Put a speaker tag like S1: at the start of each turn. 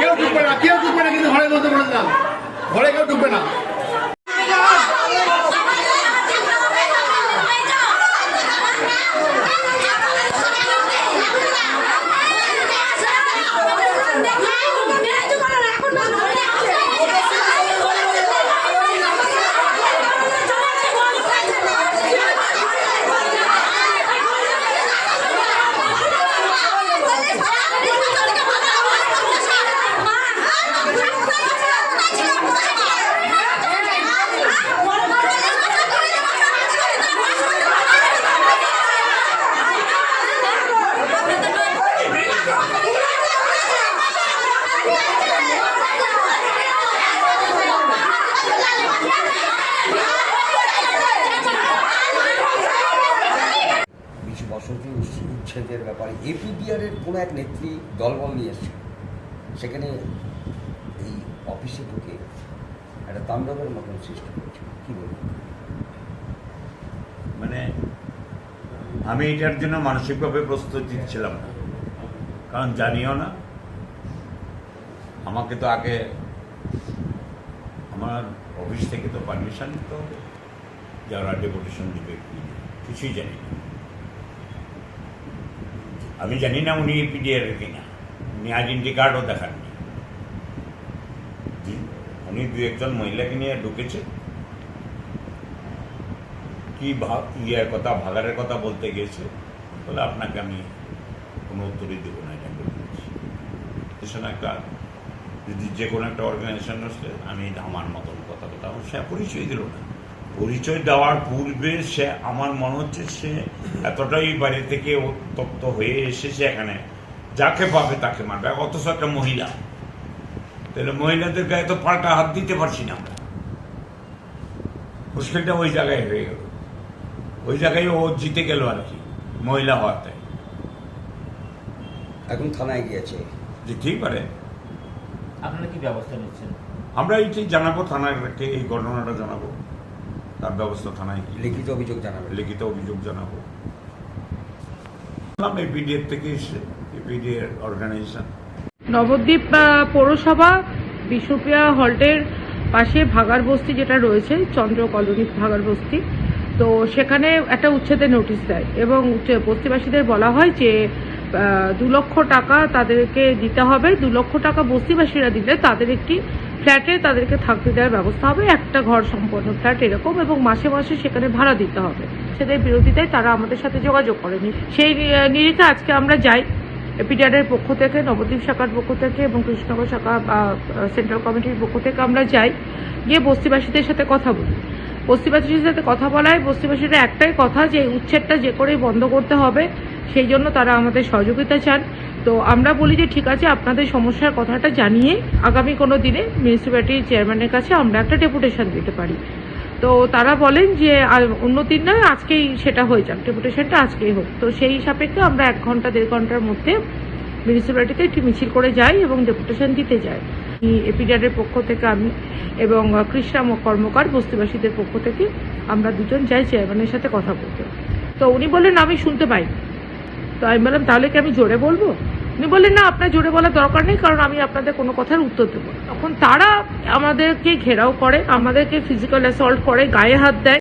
S1: কেউ ঢুকবে না, কেউ ঢুকবে না, কিন্তু ঘরের মধ্যে বলে না ঘরে কেউ ঢুকবে না। উচ্ছেদের ব্যাপারে এপিডিআরের কোনো এক নেত্রী দলবল নিয়ে এসছে সেখানে এই অফিসে ঢুকে একটা তাণ্ডবের মতন সৃষ্টি করেছে কী বলব?
S2: মানে আমি এটার জন্য মানসিকভাবে প্রস্তুতি ছিলাম না। কারণ জানিও না, আমাকে তো আগে আমার অফিস থেকে তো পারমিশন নিতে হবে। যারা ডেপুটেশন দিবে, কিছুই জানি না। আমি জানি না উনি পিডিআর কিনা। উনি আইডেন্টি কার্ডও দেখাননি। উনি দু একজন মহিলাকে নিয়ে ঢুকেছে? কি ভা- ইয়ের কথা ভাগারের কথা বলতে গিয়েছে? বলে আপনাকে আমি কোনো উত্তরই দেবো না, এটা বলে দিচ্ছি একটা যদি যে কোনো একটা অর্গানাইজেশন আসলে আমি আমার মতন কথা আমার সে পরিচয় দিল না। পরিচয় দেওয়ার পূর্বে সে আমার মনে হচ্ছে সে এতটাই বাড়ি থেকে উত্তপ্ত হয়ে এসেছে এখানে। যাকে পাবে তাকে মারবে। অথচ একটা মহিলা। তাহলে মহিলাদের গায়ে তো পাল্টা হাত দিতে পারছি না আমরা। মুশকিলটা ওই জায়গায় হয়ে গেল। ওই জায়গায় ও জিতে গেল আর কি মহিলা হওয়াতে।
S1: এখন থানায় গিয়েছে।
S2: জিততেই পারে।
S3: আপনারা কি ব্যবস্থা নিচ্ছেন?
S2: আমরা এইটি জানাব থানাকে এই ঘটনাটা জানাব। তার ব্যবস্থা থানায় কি
S1: লিখিত অভিযোগ জানাবে
S2: লিখিত অভিযোগ জানাব। এপিডিএফ থেকে এসে এপিডিএর অর্গানাইজেশন
S4: নবদ্বীপ আহ, পৌরসভা বিষ্ণুপ্রিয়া হল্টের পাশে ভাগার বস্তি যেটা রয়েছে চন্দ্র কলোনি ভাগার বস্তি। তো সেখানে একটা উচ্ছেদের নোটিশ দেয় এবং বস্তিবাসীদের বলা হয় যে দু লক্ষ টাকা তাদেরকে দিতে হবে। দু লক্ষ টাকা বস্তিবাসীরা দিলে তাদের একটি ফ্ল্যাটে তাদেরকে থাকতে দেওয়ার ব্যবস্থা হবে। একটা ঘর সম্পন্ন ফ্ল্যাট এরকম এবং মাসে মাসে সেখানে ভাড়া দিতে হবে। সেদের বিরোধিতায় তারা আমাদের সাথে যোগাযোগ করেনি। সেই নিরিখে আজকে আমরা যাই এপিডিআরের পক্ষ থেকে, নবদ্বীপ শাখার পক্ষ থেকে এবং কৃষ্ণনগর শাখা সেন্ট্রাল কমিটির পক্ষ থেকে আমরা যাই। গিয়ে বস্তিবাসীদের সাথে কথা বলি। বস্তিবাসীদের সাথে কথা বলায়, বস্তিবাসীরা একটাই কথা যে উচ্ছেদটা যে করেই বন্ধ করতে হবে, সেই জন্য তারা আমাদের সহযোগিতা চান। তো আমরা বলি যে ঠিক আছে, আপনাদের সমস্যার কথাটা জানিয়ে আগামী কোনো দিনে মিউনিসিপ্যালিটির চেয়ারম্যানের কাছে আমরা একটা ডেপুটেশন দিতে পারি। তো তারা বলেন যে দিন নয় আজকেই সেটা হয়ে যাক, ডেপুটেশনটা আজকেই হোক। তো সেই সাপেক্ষে আমরা এক ঘণ্টা, দেড় ঘণ্টার মধ্যে মিউনিসিপ্যালিটিতে একটি মিছিল করে যাই এবং ডেপুটেশন দিতে যাই এপিডিআরের পক্ষ থেকে আমি এবং কৃষ্ণা কর্মকার বস্তিবাসীদের পক্ষ থেকে আমরা দুজন যাই চেয়ারম্যানের সাথে কথা বলতে। তো উনি বললেন, আমি শুনতে পাই। তো আমি বললাম, তাহলে কি আমি জোরে বলব? উনি বললেন, না, আপনার জোরে বলার দরকার নেই, কারণ আমি আপনাদের কোনো কথার উত্তর দেবো তখন তারা আমাদেরকে ঘেরাও করে, আমাদেরকে ফিজিক্যাল অ্যাসল্ট করে, গায়ে হাত দেয়।